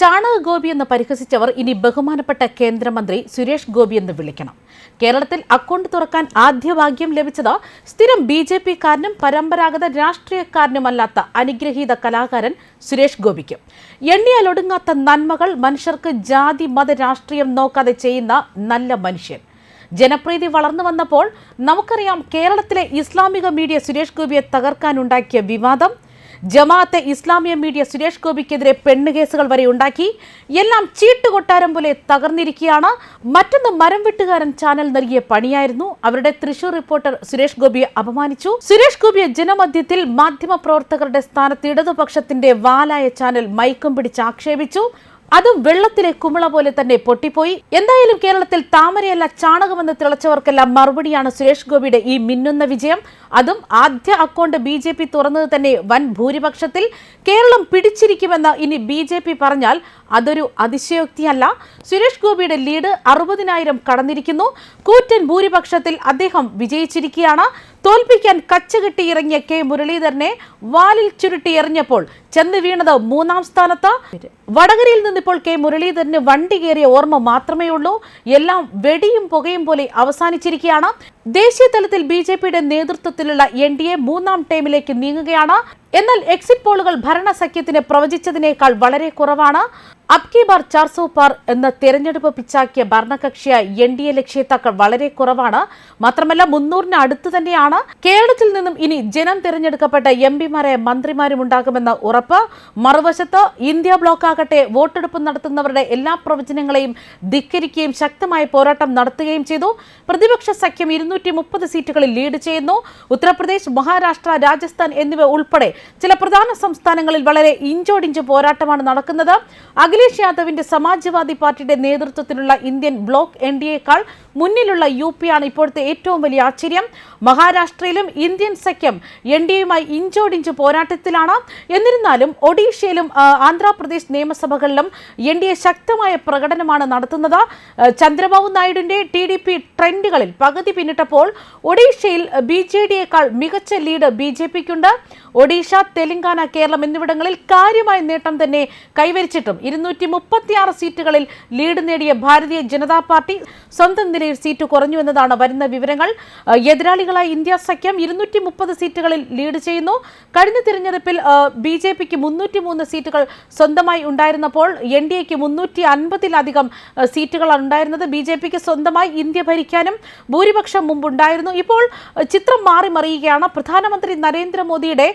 ചാണക ഗോപി എന്ന് പരിഹസിച്ചവർ ഇനി ബഹുമാനപ്പെട്ട കേന്ദ്രമന്ത്രി സുരേഷ് ഗോപി എന്ന് വിളിക്കണം. കേരളത്തിൽ അക്കൗണ്ട് തുറക്കാൻ ആദ്യ ഭാഗ്യം ലഭിച്ചത് സ്ഥിരം ബി ജെ പിക്കാരനും പരമ്പരാഗത രാഷ്ട്രീയക്കാരനുമല്ലാത്ത അനുഗ്രഹീത കലാകാരൻ സുരേഷ് ഗോപിക്ക്. എണ്ണിയാൽ ഒടുങ്ങാത്ത നന്മകൾ മനുഷ്യർക്ക് ജാതി മത രാഷ്ട്രീയം നോക്കാതെ ചെയ്യുന്ന നല്ല മനുഷ്യൻ. ജനപ്രീതി വളർന്നു വന്നപ്പോൾ നമുക്കറിയാം കേരളത്തിലെ ഇസ്ലാമിക മീഡിയ സുരേഷ് ഗോപിയെ തകർക്കാനുണ്ടാക്കിയ വിവാദം ജമാഅത്തെ ഇസ്ലാമിയ മീഡിയ സുരേഷ് ഗോപിക്കെതിരെ പെണ്ണുകേസുകൾ വരെ ഉണ്ടാക്കി. എല്ലാം ചീട്ടുകൊട്ടാരം പോലെ തകർന്നിരിക്കുകയാണ്. മറ്റൊന്ന് മരം വെട്ടുകാരൻ ചാനൽ നൽകിയ പണിയായിരുന്നു. അവരുടെ തൃശൂർ റിപ്പോർട്ടർ സുരേഷ് ഗോപിയെ അപമാനിച്ചു. സുരേഷ് ഗോപിയെ ജനമധ്യത്തിൽ മാധ്യമപ്രവർത്തകരുടെ സ്ഥാനത്ത് ഇടതുപക്ഷത്തിന്റെ വാലായ ചാനൽ മയക്കം പിടിച്ച് ആക്ഷേപിച്ചു. അതും വെള്ളത്തിലെ കുമിള പോലെ തന്നെ പൊട്ടിപ്പോയി. എന്തായാലും കേരളത്തിൽ താമരയല്ല ചാണകമെന്ന് തിളച്ചവർക്കെല്ലാം മറുപടിയാണ് സുരേഷ് ഗോപിയുടെ ഈ മിന്നുന്ന വിജയം. അതും ആദ്യ അക്കൗണ്ട് ബി ജെ പി തുറന്നത് തന്നെ വൻ ഭൂരിപക്ഷത്തിൽ. കേരളം പിടിച്ചിരിക്കുമെന്ന് ഇനി ബി ജെ പി പറഞ്ഞാൽ അതൊരു അതിശയോക്തിയല്ല. സുരേഷ് ഗോപിയുടെ ലീഡ് അറുപതിനായിരം കടന്നിരിക്കുന്നു. കൂറ്റൻ ഭൂരിപക്ഷത്തിൽ അദ്ദേഹം വിജയിച്ചിരിക്കുകയാണ്. തോൽപ്പിക്കാൻ കച്ചുകെട്ടി ഇറങ്ങിയ കെ മുരളീധരനെ വാലിൽ ചുരുട്ടി എറിഞ്ഞപ്പോൾ ചെന്ന് വീണത് മൂന്നാം സ്ഥാനത്ത്. വടകരയിൽ നിന്നിപ്പോൾ കെ മുരളീധരന് വണ്ടി കയറിയ ഓർമ്മ മാത്രമേ ഉള്ളൂ. എല്ലാം വെടിയും പുകയും പോലെ അവസാനിച്ചിരിക്കുകയാണ്. ദേശീയ തലത്തിൽ ബി നേതൃത്വത്തിലുള്ള എൻ മൂന്നാം ടൈമിലേക്ക് നീങ്ങുകയാണ്. എന്നാൽ എക്സിറ്റ് പോളുകൾ ഭരണസഖ്യത്തിന് പ്രവചിച്ചതിനേക്കാൾ വളരെ കുറവാണ്. അബ്കി ബാർ ചാർസോ പാർ എന്ന തെരഞ്ഞെടുപ്പ് പിച്ചാക്കിയ ഭരണകക്ഷിയായ എൻ ഡി എ ലക്ഷ്യത്താക്കൾ വളരെ കുറവാണ്. മാത്രമല്ല മുന്നൂറിന് അടുത്ത് തന്നെയാണ്. കേരളത്തിൽ നിന്നും ഇനി ജനം തിരഞ്ഞെടുക്കപ്പെട്ട എം പിമാരെ മന്ത്രിമാരും ഉണ്ടാകുമെന്ന ഉറപ്പ്. മറുവശത്ത് ഇന്ത്യ ബ്ലോക്ക് ആകട്ടെ വോട്ടെടുപ്പ് നടത്തുന്നവരുടെ എല്ലാ പ്രവചനങ്ങളെയും ധിക്കരിക്കുകയും ശക്തമായ പോരാട്ടം നടത്തുകയും ചെയ്തു. പ്രതിപക്ഷ സഖ്യം ഇരുന്നൂറ്റി മുപ്പത് സീറ്റുകളിൽ ലീഡ് ചെയ്യുന്നു. ഉത്തർപ്രദേശ് മഹാരാഷ്ട്ര രാജസ്ഥാൻ എന്നിവ ഉൾപ്പെടെ ചില പ്രധാന സംസ്ഥാനങ്ങളിൽ വളരെ ഇഞ്ചോടിഞ്ച് പോരാട്ടമാണ് നടക്കുന്നത്. അഖിലേഷ് യാദവിന്റെ സമാജ്വാദി പാർട്ടിയുടെ നേതൃത്വത്തിലുള്ള ഇന്ത്യൻ ബ്ലോക്ക് എൻ ഡി എക്കാൾ മുന്നിലുള്ള യു പി ആണ് ഇപ്പോഴത്തെ ഏറ്റവും വലിയ ആശ്ചര്യം. മഹാരാഷ്ട്രയിലും ഇന്ത്യൻ സഖ്യം എൻ ഡി എയുമായി ഇഞ്ചോടിഞ്ച് പോരാട്ടത്തിലാണ്. എന്നിരുന്നാലും ഒഡീഷയിലും ആന്ധ്രാപ്രദേശ് നിയമസഭകളിലും എൻ ഡി എ ശക്തമായ പ്രകടനമാണ് നടത്തുന്നത്. ചന്ദ്രബാബു നായിഡുവിന്റെ ടി ഡി പി ട്രെൻഡുകളിൽ പകുതി പിന്നിട്ടപ്പോൾ ഒഡീഷയിൽ ബി ജെ ഡിയേക്കാൾ മികച്ച ലീഡ് ബി ജെ പിക്കുണ്ട്. ഒഡീഷ തെലങ്കാന കേരളം എന്നിവിടങ്ങളിൽ കാര്യമായ നേട്ടം തന്നെ കൈവരിച്ചിട്ടും ഇരുന്നൂറ്റി മുപ്പത്തിയാറ് സീറ്റുകളിൽ ലീഡ് നേടിയ ഭാരതീയ ജനതാ പാർട്ടി സ്വന്തം നിലയിൽ സീറ്റ് കുറഞ്ഞു എന്നതാണ് വരുന്ന വിവരങ്ങൾ. എതിരാളികളായ ഇന്ത്യ സഖ്യം ഇരുന്നൂറ്റി മുപ്പത് സീറ്റുകളിൽ ലീഡ് ചെയ്യുന്നു. കഴിഞ്ഞ തിരഞ്ഞെടുപ്പിൽ ബി ജെ പിക്ക് മുന്നൂറ്റി മൂന്ന് സീറ്റുകൾ സ്വന്തമായി ഉണ്ടായിരുന്നപ്പോൾ എൻ ഡി എക്ക് മുന്നൂറ്റി അൻപതിലധികം സീറ്റുകളാണ് ഉണ്ടായിരുന്നത്. ബി ജെ പിക്ക് സ്വന്തമായി ഇന്ത്യ ഭരിക്കാനും ഭൂരിപക്ഷം മുമ്പുണ്ടായിരുന്നു. ഇപ്പോൾ ചിത്രം മാറി മറിയുകയാണ് പ്രധാനമന്ത്രി നരേന്ദ്രമോദിയുടെ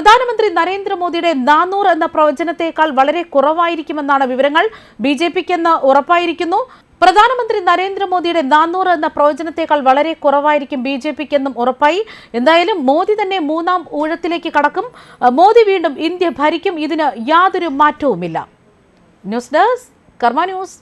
പ്രധാനമന്ത്രി നരേന്ദ്രമോദിയുടെ നാനൂറ് എന്ന പ്രവചനത്തേക്കാൾ വളരെ കുറവായിരിക്കുമെന്നാണ് വിവരങ്ങൾ. ബി ജെ പിക്ക് എന്ന് ഉറപ്പായിരിക്കുന്നു. പ്രധാനമന്ത്രി നരേന്ദ്രമോദിയുടെ നാനൂറ് എന്ന പ്രവചനത്തേക്കാൾ വളരെ കുറവായിരിക്കും ബി ജെ പിക്ക് എന്നും ഉറപ്പായി. എന്തായാലും മോദി തന്നെ മൂന്നാം ഊഴത്തിലേക്ക് കടക്കും. മോദി വീണ്ടും ഇന്ത്യ ഭരിക്കും. ഇതിന് യാതൊരു മാറ്റവുമില്ല. News desk Karma news.